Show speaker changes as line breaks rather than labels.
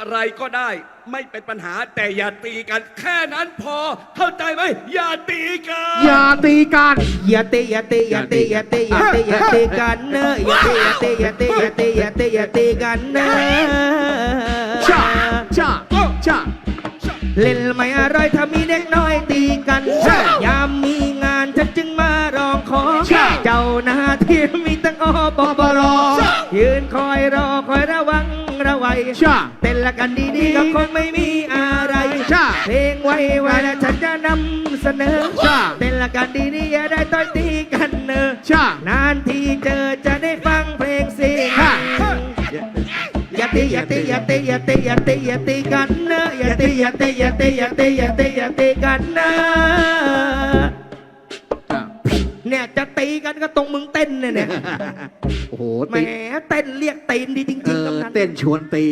อะไรก็ได้ ไม่เป็นปัญหาแต่อย่าตีกัน แค่นั้นพอเข้าใจไหมอย่าตีกัน
อย่าตีกัน
อย่าเตะอย่าเตะอย่าเตะอย่าเตะอย่าเตะอย่าเตะกันเนอะอย่าเตะอย่าเตะอย่าเตะอย่าเตะอย่าเตะอย่าเตะกันเนอะ
ชาชาชา
เล่นไม่อร่อยถ้ามีเด็กน้อยตีกันยามมีงานฉันจึงมาร้องขอเจ้าหน้าที่มีตั้งอบปรยืนคอยรอคอยระวังระวัย
ชา
เต้นละกันดีๆก็คงไม่มีอะไร
ใช่
เพลงไว้ไว้แล้วฉันจะนำเสนอ
ใช่
เต้นละกันดีๆอย่าได้ต่อยตีกันเนอะ
ชานา
นทีเจอจะได้ฟังเพลงเสียง
ค่ะ
อย่าตีอย่าตีอย่าตีอย่าตีอย่าตีอย่าตีกันเนอะอย่าตีอย่าตีอย่าตีอย่าตีอย่าตีอย่าตีกันเนอะ เนี่ยจะตีกันก็ตรงมึงเต้นเนี่ยเนี่ย
โอ้โห
แหม
ตี
เต้นเรียกตีนดีจ
เอ
ริงๆ
อกำ
นัน
เต้นชวนตี